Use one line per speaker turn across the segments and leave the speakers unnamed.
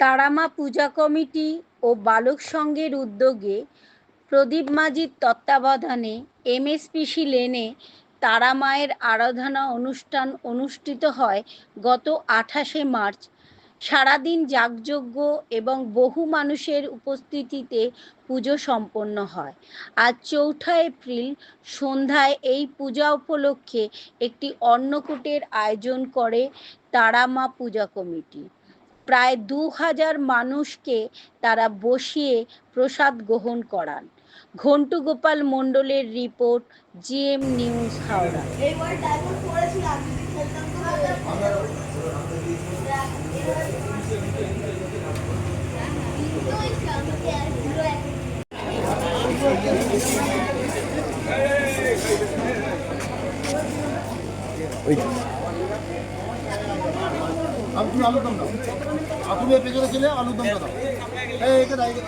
তারামা পূজা committee ও বালক সংঘের উদ্যোগে প্রদীপ মাঝির তত্ত্বাবধানে এমএসপিসি লেনে তারা মায়ের আরাধনা অনুষ্ঠান অনুষ্ঠিত হয় গত আঠাশে মার্চ। সারাদিন যাগযজ্ঞ এবং বহু মানুষের উপস্থিতিতে পুজো সম্পন্ন হয়। আজ চৌঠা এপ্রিল সন্ধ্যায় এই পূজা উপলক্ষে একটি অন্নকূটের আয়োজন করে তারামা পূজা কমিটি। প্রায় দু হাজার মানুষকে তারা বসিয়ে প্রসাদ গ্রহণ করান। ঘন্টু গোপাল মণ্ডলের রিপোর্ট জিএম নিউজ হাওড়া।
এইবার
আমি তুমি আলুর দম দাও। আর তুমি পেছনে ছিলে আলুর দমটা দাও। এই এটা হয়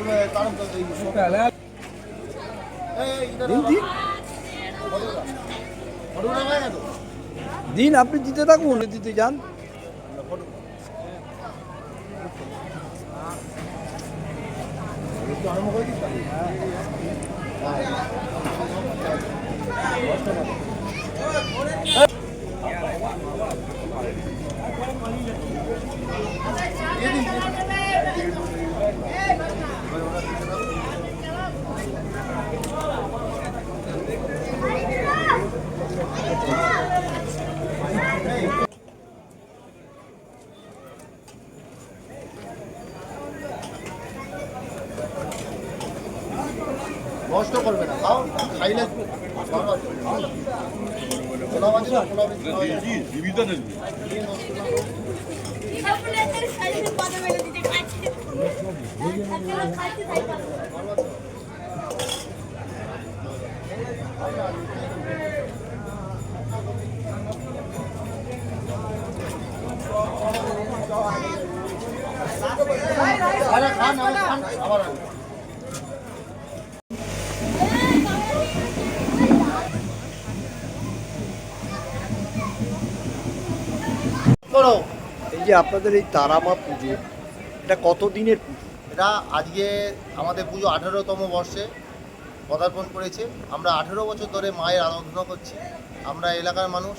দিন আপনি দিতে থাকুন দিতে যান।
একটু ये নষ্ট করবে না। খাও খাইলে খান আবার খান আবার করো।
এই যে আপনাদের এই তারামা পুজো এটা কত দিনের পুজো?
এটা আজকে আমাদের পুজো আঠেরোতম বর্ষে পদার্পণ করেছে। আমরা আঠেরো বছর ধরে মায়ের আরাধনা করছি। আমরা এলাকার মানুষ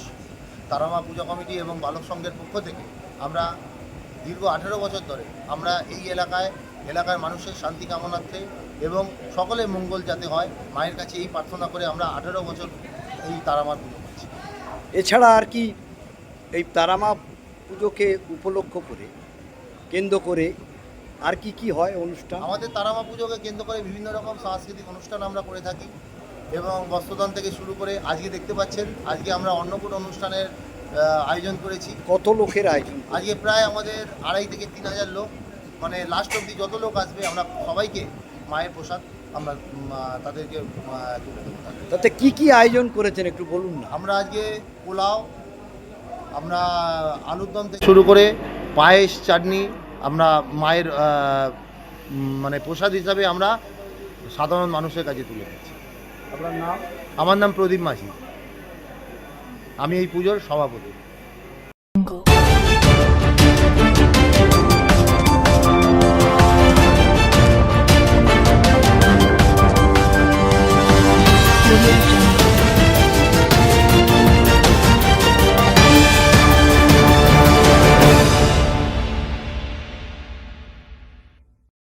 তারামা পূজা কমিটি এবং বালক সংঘের পক্ষ থেকে আমরা দীর্ঘ আঠেরো বছর ধরে আমরা এই এলাকায় এলাকার মানুষের শান্তি কামনার্থে এবং সকলে মঙ্গল যাতে হয় মায়ের কাছে এই প্রার্থনা করে আমরা আঠেরো বছর এই তারামার পুজো করছি।
এছাড়া আর কি এই তারামা পুজোকে উপলক্ষ করে কেন্দ্র করে আর কি কি হয় অনুষ্ঠান?
আমাদের তারামা পুজোকে কেন্দ্র করে বিভিন্ন রকম সাংস্কৃতিক অনুষ্ঠান আমরা করে থাকি এবং বস্ত্রদান থেকে শুরু করে আজকে দেখতে পাচ্ছেন আজকে আমরা অন্নকূট অনুষ্ঠানের আয়োজন করেছি।
কত লোকের আয়োজন
আজকে প্রায় আমাদের আড়াই থেকে তিন হাজার লোক মানে লাস্ট অবধি যত লোক আসবে আমরা সবাইকে মায়ের প্রসাদ আমরা তাদেরকে তুলে দেবো।
তাতে কি কি আয়োজন করেছেন একটু বলুন না।
আমরা আজকে পোলাও আমরা আলুর দম থেকে শুরু করে পায়েস চাটনি আমরা মায়ের মানে প্রসাদ হিসাবে আমরা সাধারণ মানুষের কাছে তুলে দিচ্ছি।
আপনার নাম?
আমার নাম প্রদীপ মাঝি। আমি এই পুজোর সভাপতি।